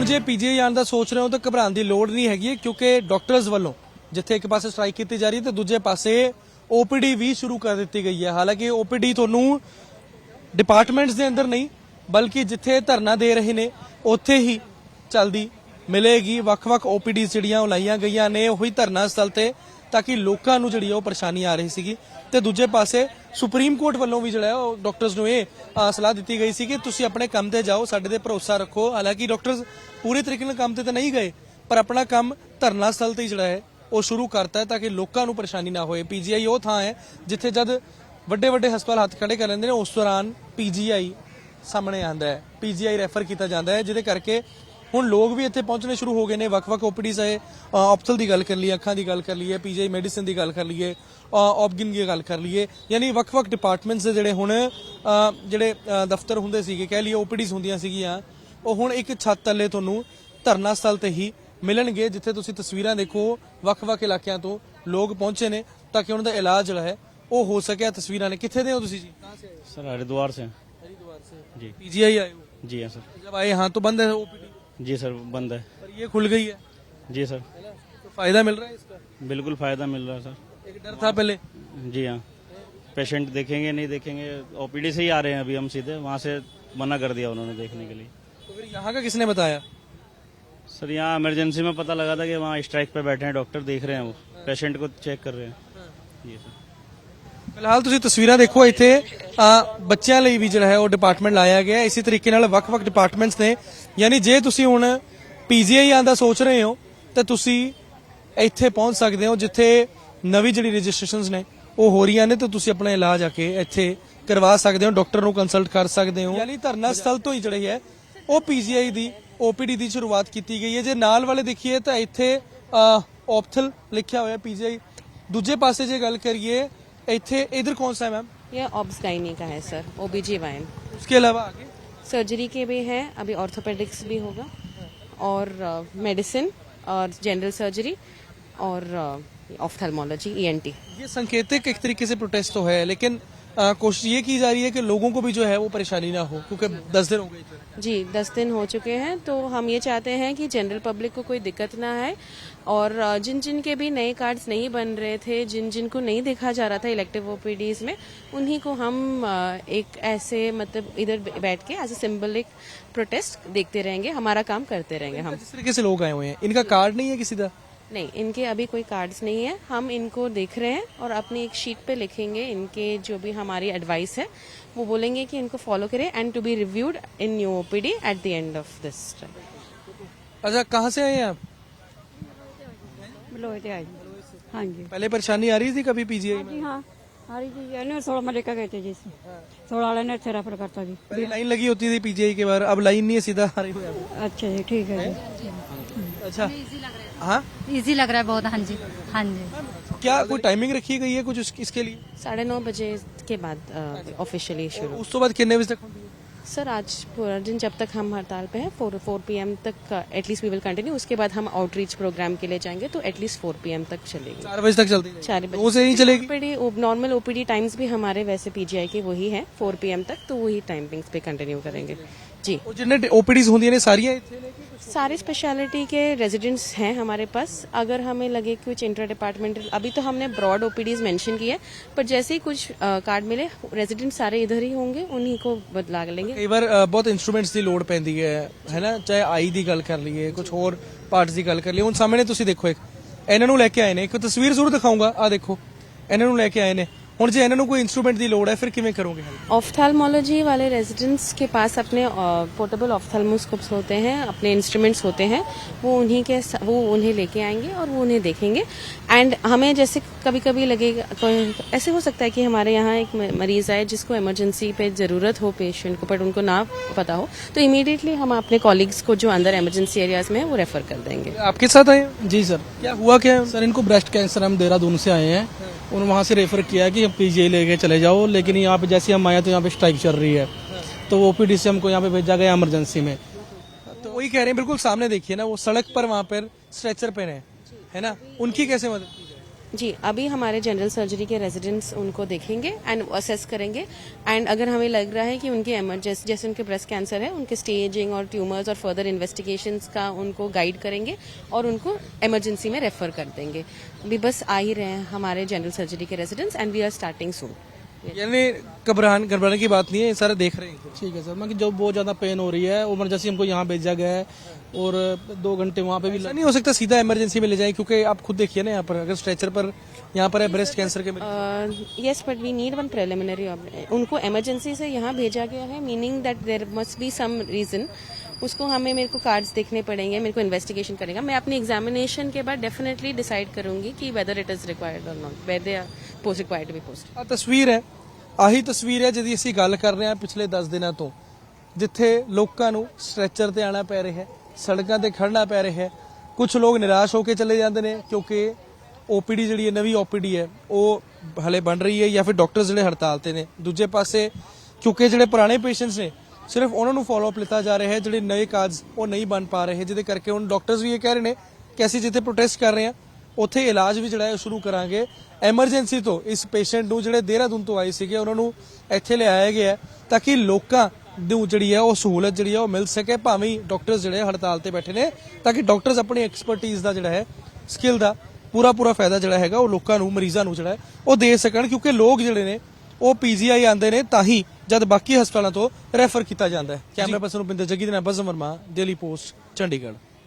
ਹੁਣ ਜੇ ਪੀਜੀਆਈ ਆਉਣ ਦਾ ਸੋਚ ਰਹੇ ਹੋ ਤਾਂ ਘਬਰਾਉਣ ਦੀ ਲੋੜ ਨਹੀਂ ਹੈਗੀ, ਕਿਉਂਕਿ ਡਾਕਟਰਸ ਵੱਲੋਂ ਜਿੱਥੇ ਇੱਕ ਪਾਸੇ ਸਟ੍ਰਾਈਕ ਕੀਤੀ ਜਾ ਰਹੀ ਹੈ ਤੇ ਦੂਜੇ ਪਾਸੇ ਓਪੀਡੀ ਵੀ ਸ਼ੁਰੂ ਕਰ ਦਿੱਤੀ ਗਈ ਹੈ। ਹਾਲਾਂਕਿ ਓਪੀਡੀ ਤੁਹਾਨੂੰ ਡਿਪਾਰਟਮੈਂਟਸ ਦੇ ਅੰਦਰ ਨਹੀਂ, ਬਲਕਿ ਜਿੱਥੇ ਧਰਨਾ ਦੇ ਰਹੇ ਨੇ, ਉੱਥੇ ਹੀ ਚੱਲਦੀ ਮਿਲੇਗੀ। ਵੱਖ-ਵੱਖ ਓਪੀਡੀਜ਼ ਜਿਹੜੀਆਂ ਉਹ ਲਾਈਆਂ ਗਈਆਂ ਨੇ, ਉਹੀ ਧਰਨਾ ਸਥਲ ਤੇ ਤਾਂ ਕਿ ਲੋਕਾਂ ਨੂੰ ਜਿਹੜੀ ਆ ਉਹ ਪਰੇਸ਼ਾਨੀ ਆ ਰਹੀ ਸੀਗੀ। ਤੇ ਦੂਜੇ ਪਾਸੇ ਸੁਪਰੀਮ ਕੋਰਟ ਵੱਲੋਂ ਵੀ ਜਿਹੜਾ ਉਹ ਡਾਕਟਰਸ ਨੂੰ ਇਹ ਸਲਾਹ ਦਿੱਤੀ ਗਈ ਸੀ ਕਿ ਤੁਸੀਂ ਆਪਣੇ ਕੰਮ ਤੇ ਜਾਓ, ਸਾਡੇ ਤੇ ਭਰੋਸਾ ਰੱਖੋ। ਹਾਲਾਂਕਿ ਡਾਕਟਰਸ ਪੂਰੇ ਤਰੀਕੇ ਨਾਲ ਕੰਮ ਤੇ ਤਾਂ ਨਹੀਂ ਗਏ, ਪਰ ਆਪਣਾ ਕੰਮ ਧਰਨਾ ਸਥਲ ਤੇ ਜਿਹੜਾ ਹੈ, ਉਹ ਸ਼ੁਰੂ ਕਰਤਾ ਹੈ ਤਾਂ ਕਿ ਲੋਕਾਂ ਨੂੰ ਪਰੇਸ਼ਾਨੀ ਨਾ ਹੋਏ। ਪੀਜੀਆਈ ਉਹ ਥਾਂ ਹੈ ਜਿੱਥੇ ਜਦ ਵੱਡੇ ਵੱਡੇ ਹਸਪਤਾਲ ਹੱਥ ਖੜੇ ਕਰ ਲੈਂਦੇ ਨੇ, ਉਸ ਦੌਰਾਨ ਪੀਜੀਆਈ ਸਾਹਮਣੇ ਆਂਦਾ ਹੈ। ਪੀਜੀਆਈ ਰੈਫਰ ਕੀਤਾ ਜਾਂਦਾ ਹੈ, ਜਿਹਦੇ ਕਰਕੇ ਹੁਣ ਲੋਕ ਵੀ ਇੱਥੇ ਪਹੁੰਚਣੇ ਸ਼ੁਰੂ ਹੋ ਗਏ ਨੇ ਵੱਖ-ਵੱਖ ਓਪੀਡੀਜ਼ ਆਏ ਆਪਥਲ ਦੀ ਗੱਲ ਕਰ ਲਈਏ ਅੱਖਾਂ ਦੀ ਗੱਲ ਕਰ ਲਈਏ ਪੀਜੀਆਈ ਮੈਡੀਸਿਨ ਦੀ ਗੱਲ ਕਰ ਲਈਏ ਆਪਗਿਨ ਦੀ ਗੱਲ ਕਰ ਲਈਏ ਯਾਨੀ ਵੱਖ-ਵੱਖ ਡਿਪਾਰਟਮੈਂਟਸ ਦੇ ਜਿਹੜੇ ਹੁਣ ਅ, ਜਿਹੜੇ ਅ, ਦਫ਼ਤਰ ਹੁੰਦੇ ਸੀਗੇ ਕਹਿ ਲਈਏ ਓਪੀਡੀਜ਼ ਹੁੰਦੀਆਂ ਸੀਗੀਆਂ ਉਹ ਹੁਣ ਇੱਕ ਛੱਤ ਥੱਲੇ ਤੁਹਾਨੂੰ ਧਰਨਾ ਸਥਲ ਤੇ ਹੀ ਮਿਲਣਗੇ ਜਿੱਥੇ ਤੁਸੀਂ ਤਸਵੀਰਾਂ ਦੇਖੋ ਵੱਖ-ਵੱਖ ਇਲਾਕਿਆਂ ਤੋਂ ਲੋਕ ਪਹੁੰਚੇ ਨੇ ਤਾਂ ਕਿ ਉਹਨਾਂ ਦਾ ਇਲਾਜ ਜਿਹੜਾ ਹੈ ਉਹ ਹੋ ਸਕਿਆ ਤਸਵੀਰਾਂ ਨੇ ਕਿੱਥੇ ਦੇ ਹੋ ਤੁਸੀਂ ਜੀ सर हरिद्वार से हरिद्वार से जी पीजीआई आए हो जी हाँ सर जब आए यहाँ तो बंद है ओपीडी जी सर बंद है। पर ये खुल गई है? जी सर। है ना तो फ़ायदा मिल रहा है इसका? बिल्कुल फ़ायदा मिल रहा है सर। एक डर था पहले? जी हाँ। पेशेंट देखेंगे नहीं देखेंगे ओपीडी से ही आ रहे हैं अभी हम सीधे वहाँ से मना कर दिया उन्होंने देखने के लिए। तो फिर यहाँ का किसने बताया? सर यहाँ इमरजेंसी में पता लगा था कि वहाँ स्ट्राइक पे बैठे हैं डॉक्टर देख रहे हैं वो पेशेंट को चेक कर रहे हैं। जी सर। ਫਿਲਹਾਲ ਤੁਸੀਂ ਤਸਵੀਰਾਂ ਦੇਖੋ, ਇੱਥੇ ਬੱਚਿਆਂ ਲਈ ਵੀ ਜਿਹੜਾ ਹੈ ਉਹ ਡਿਪਾਰਟਮੈਂਟ ਲਾਇਆ ਗਿਆ ਹੈ। ਇਸੇ ਤਰੀਕੇ ਨਾਲ ਵੱਖ-ਵੱਖ ਡਿਪਾਰਟਮੈਂਟਸ ਨੇ, ਯਾਨੀ ਜੇ ਤੁਸੀਂ ਹੁਣ ਪੀਜੀਆਈ ਆਂਦਾ ਸੋਚ ਰਹੇ ਹੋ, ਤਾਂ ਤੁਸੀਂ ਇੱਥੇ ਪਹੁੰਚ ਸਕਦੇ ਹੋ, ਜਿੱਥੇ ਨਵੀਂ ਜਿਹੜੀ ਰਜਿਸਟ੍ਰੇਸ਼ਨਸ ਨੇ, ਉਹ ਹੋ ਰਹੀਆਂ ਨੇ, ਤਾਂ ਤੁਸੀਂ ਆਪਣਾ ਇਲਾਜ ਆ ਕੇ ਇੱਥੇ ਕਰਵਾ ਸਕਦੇ ਹੋ ਡਾਕਟਰ ਨੂੰ ਕੰਸਲਟ ਕਰ ਸਕਦੇ ਹੋ। ਯਾਨੀ ਧਰਨਾ ਸਥਲ ਤੋਂ ਹੀ ਜਿਹੜੀ ਹੈ, ਉਹ ਪੀਜੀਆਈ ਦੀ ਓਪੀਡੀ ਦੀ ਸ਼ੁਰੂਆਤ ਕੀਤੀ ਗਈ ਹੈ। ਜੇ ਨਾਲ ਵਾਲੇ ਦੇਖੀਏ, ਤਾਂ ਇੱਥੇ ਆਪਥਲ ਲਿਖਿਆ ਹੋਇਆ ਪੀਜੀਆਈ ਦੂਜੇ ਪਾਸੇ ਜੇ ਗੱਲ ਕਰੀਏ ਇੱਥੇ इधर कौन सा है मैम? ये ऑब्स गाइनी का है सर ओबीजी वाइन। उसके अलावा आगे? सर्जरी के भी है अभी ऑर्थोपेडिक्स भी होगा और मेडिसिन और जनरल सर्जरी और ऑफ्थेल्मोलॉजी ईएनटी ये संकेतिक एक तरीके से प्रोटेस्ट तो है लेकिन कोशिश ये की जा रही है कि लोगों को भी जो है वो परेशानी ना हो क्योंकि दस दिन हो गए जी दस दिन हो चुके हैं तो हम ये चाहते हैं कि जनरल पब्लिक को कोई दिक्कत ना आए और जिन जिन के भी नए कार्ड्स नहीं बन रहे थे जिन जिन को नहीं देखा जा रहा था इलेक्टिव ओपीडीज में उन्हीं को हम एक ऐसे मतलब इधर बैठ के एज ए सिंबलिक प्रोटेस्ट देखते रहेंगे हमारा काम करते रहेंगे हम। जिस तरीके से लोग आए हुए हैं इनका कार्ड नहीं है किसी का? नहीं इनके अभी कोई कार्ड्स नहीं है। हम इनको देख रहे हैं और अपनी एक शीट पे लिखेंगे इनके जो भी हमारी एडवाइस है। वो बोलेंगे कि इनको फॉलो करें and to be reviewed in new OPD at the end of this अच्छा कहाँ से आए हैं आप? थे हाँ। जी। पहले परेशानी आ रही थी कभी पीजीआई में जी हाँ। हरी जी यानी सोलह में लेकर गए थे जी सोलह वाले ने अच्छा रेफर करता जी। पहले लाइन लगी होती थी पीजीआई के बाहर अब लाइन नहीं है सीधा आ रही हो अच्छा जी ठीक है जी। अच्छा। हाँ? इजी लग रहा है बहुत हाँ जी हाँ जी। क्या कोई टाइमिंग रखी गई है कुछ इसके लिए? साढ़े नौ बजे के बाद ऑफिशियली शुरू। उसके तो बाद कितने बजे तक सर आज पूरा दिन जब तक हम हड़ताल पे हैं फोर फोर पीएम तक at least we will continue उसके बाद हम आउटरीच प्रोग्राम के लिए जाएँगे तो एटलीस्ट फोर पीएम तक चलेगी। चार बजे तक चलती चार बजे। से ही चलेगी? ओपीडी नॉर्मल ओपीडी टाइम्स भी हमारे वैसे पीजीआई के वही है फोर पी तक तो वही टाइमिंग्स पे कंटिन्यू करेंगे। जी। जितने ओपीडीज होंगी सारी सारे स्पेशलिटी के रेजिडेंट्स हैं हमारे पास अगर हमें लगे कुछ इंटर डिपार्टमेंटल अभी तो हमने ब्रॉड ओपीडीज मेंशन की है पर जैसे ही कुछ कार्ड मिले रेजिडेंट सारे इधर ही होंगे उन्हीं को बदला लेंगे ਕਈ ਵਾਰ ਅ, ਬਹੁਤ ਇਨਸਟਰੂਮੈਂਟਸ ਦੀ ਲੋੜ ਪੈਂਦੀ ਹੈ ਹੈ ਨਾ ਚਾਹੇ ਆਈ ਦੀ ਗੱਲ ਕਰ ਲਈਏ ਕੁਝ ਹੋਰ ਪਾਰਟਸ ਦੀ ਗੱਲ ਕਰ ਲਈਏ ਹੁਣ ਸਾਹਮਣੇ ਤੁਸੀਂ ਦੇਖੋ ਇੱਕ ਇਹਨਾਂ ਨੂੰ ਲੈ ਕੇ ਆਏ ਨੇ ਇੱਕ ਤਸਵੀਰ ਜ਼ਰੂਰ ਦਿਖਾਉਂਗਾ ਆ ਦੇਖੋ ਇਹਨਾਂ ਨੂੰ ਲੈ ਕੇ ਆਏ ਨੇ ਹੁਣ ਜੇ ਇਹਨਾਂ ਨੂੰ ਕੋਈ ਇਨਸਟਰੂਮੈਂਟ ਦੀ ਲੋੜ ਹੈ ਫਿਰ ਕਿਵੇਂ ਕਰੋਗੇ ਹੈਲਪ ऑफ्थेल्मोलॉजी वाले रेजिडेंट्स के पास अपने पोर्टेबल ऑफ्थेल्मोस्कोप्स होते हैं अपने इंस्ट्रूमेंट्स होते हैं वो उन्हीं के वो उन्हें लेके आएंगे और वो उन्हें देखेंगे एंड हमें जैसे कभी कभी लगेगा कोई- ऐसे हो सकता है कि हमारे यहाँ एक म- मरीज आए जिसको इमरजेंसी पे जरूरत हो पेशेंट को बट उनको ना पता हो तो इमीडिएटली हम अपने कॉलीग्स को जो अंदर इमरजेंसी एरियाज में है वो रेफर कर देंगे आपके साथ आए हैं? जी सर क्या हुआ क्या है? सर इनको ब्रेस्ट कैंसर हम देहरादून से आए हैं उन्होंने वहाँ से रेफर किया कि पी पीजीआई लेके चले जाओ, लेकिन यहाँ पे जैसे हम आए तो यहाँ पे स्ट्राइक चल रही है। तो ओपीडी से हमको यहाँ पे भेजा गया इमरजेंसी में। तो वही कह रहे हैं, बिल्कुल सामने देखिए ना, वो सड़क पर वहाँ पर स्ट्रेचर पे रहे है ना? उनकी कैसे मदद जी, अभी हमारे जनरल सर्जरी के रेजिडेंट्स उनको देखेंगे एंड असेस करेंगे। एंड अगर हमें लग रहा है कि उनके एमरजेंसी जैसे उनके ब्रेस्ट कैंसर है, उनके स्टेजिंग और ट्यूमर्स और फर्दर इन्वेस्टिगेशंस का उनको गाइड करेंगे और उनको एमरजेंसी में रेफर कर देंगे। अभी बस आ ही रहे हैं हमारे जनरल सर्जरी के residents and we are starting soon यानी घबरान घबराने की बात नहीं है ये सारे देख रहे हैं। ठीक है सर मैं कि जो बहुत ज़्यादा पेन हो रही है इमरजेंसी हमको यहाँ भेजा गया है और दो घंटे वहाँ पे भी ऐसा नहीं हो सकता सीधा इमरजेंसी में ले जाएँ क्योंकि आप खुद देखिए ना यहाँ पर अगर स्ट्रेचर पर यहाँ पर है ब्रेस्ट कैंसर के yes but we need one preliminary उनको इमरजेंसी से यहाँ भेजा गया है meaning that there must be some reason उसको हमें मेरे को कार्ड्स देखने पड़ेंगे मेरे को इन्वेस्टिगेशन करेगा। मैं अपनी एग्जामिनेशन के बाद डेफिनेटली डिसाइड करूँगी कि वेदर इट इज़ रिक्वायर्ड और not whether post required to be post ਆ ਤਸਵੀਰ ਹੈ। ਆਹੀ ਤਸਵੀਰ ਹੈ ਜਿਹਦੀ ਅਸੀਂ ਗੱਲ ਕਰ ਰਹੇ ਹਾਂ ਪਿਛਲੇ 10 ਦਿਨਾਂ ਤੋਂ। ਜਿੱਥੇ ਲੋਕਾਂ ਨੂੰ ਸਟ੍ਰੈਚਰ ਤੇ ਆਣਾ ਪੈ ਰਿਹਾ ਹੈ, ਸੜਕਾਂ ਤੇ ਖੜਨਾ ਪੈ ਰਿਹਾ ਹੈ। ਕੁਝ ਲੋਕ ਨਿਰਾਸ਼ ਹੋ ਕੇ ਚਲੇ ਜਾਂਦੇ ਨੇ ਕਿਉਂਕਿ ਓਪੀਡੀ ਜਿਹੜੀ ਹੈ, ਨਵੀਂ ਓਪੀਡੀ ਹੈ, ਉਹ ਹਲੇ ਬਣ ਰਹੀ ਹੈ ਜਾਂ ਫਿਰ ਡਾਕਟਰ ਜਿਹੜੇ ਹੜਤਾਲ ਤੇ ਨੇ। ਦੂਜੇ ਪਾਸੇ ਕਿਉਂਕਿ ਜਿਹੜੇ ਪੁਰਾਣੇ ਪੇਸ਼ੈਂਟਸ ਨੇ, ਸਿਰਫ ਉਹਨਾਂ ਨੂੰ ਫਾਲੋਅਪ ਲਿੱਤਾ ਜਾ ਰਿਹਾ ਹੈ, ਜਿਹੜੇ ਨਵੇਂ ਕਾਰਜ ਉਹ ਨਹੀਂ ਬਣ ਪਾ ਰਹੇ, ਜਿਹਦੇ ਕਰਕੇ ਹੁਣ ਡਾਕਟਰਸ ਵੀ ਇਹ ਕਹਿ ਰਹੇ ਨੇ ਕਿ ਅਸੀਂ ਜਿੱਥੇ ਪ੍ਰੋਟੈਸਟ ਕਰ ਰਹੇ ਹਾਂ ਉੱਥੇ ਇਲਾਜ ਵੀ ਜਿਹੜਾ ਹੈ ਸ਼ੁਰੂ ਕਰਾਂਗੇ। ਐਮਰਜੈਂਸੀ ਤੋਂ ਇਸ ਪੇਸ਼ੈਂਟ ਨੂੰ ਜਿਹੜੇ ਦੇਹਰਾਦੂਨ ਤੋਂ ਆਏ ਸੀਗੇ ਉਹਨਾਂ ਨੂੰ ਇੱਥੇ ਲਿਆਇਆ ਗਿਆ ਤਾਂ ਕਿ ਲੋਕਾਂ ਨੂੰ ਜਿਹੜੀ ਹੈ ਉਹ ਸਹੂਲਤ ਜਿਹੜੀ ਹੈ ਉਹ ਮਿਲ ਸਕੇ ਭਾਵੇਂ ਡਾਕਟਰਸ ਜਿਹੜੇ ਹੜਤਾਲ ਤੇ ਬੈਠੇ ਨੇ ਤਾਂ ਕਿ ਡਾਕਟਰਸ ਆਪਣੀ ਐਕਸਪਰਟਿਜ਼ ਦਾ ਜਿਹੜਾ ਹੈ ਸਕਿੱਲ ਦਾ ਪੂਰਾ ਪੂਰਾ ਫਾਇਦਾ ਜਿਹੜਾ ਹੈਗਾ ਉਹ ਲੋਕਾਂ ਨੂੰ ਮਰੀਜ਼ਾਂ ਨੂੰ ਜਿਹੜਾ ਉਹ ਦੇ ਸਕਣ। ਕਿਉਂਕਿ ਲੋਕ ਜਿਹੜੇ ਨੇ ਉਹ ਪੀਜੀਆਈ ਆਉਂਦੇ ਨੇ ਤਾਂ ਹੀ ਜਦ ਬਾਕੀ ਹਸਪਤਾਲਾਂ ਤੋਂ ਰੈਫਰ ਕੀਤਾ ਜਾਂਦਾ ਹੈ। ਕੈਮਰਾ ਪਰਸਨ ਰੁਪਿੰਦਰ ਜੱਗੀ ਦੇ ਨਾਲ ਬਜ਼ਮ ਵਰਮਾ ਡੇਲੀ ਪੋਸਟ ਚੰਡੀਗੜ੍ਹ।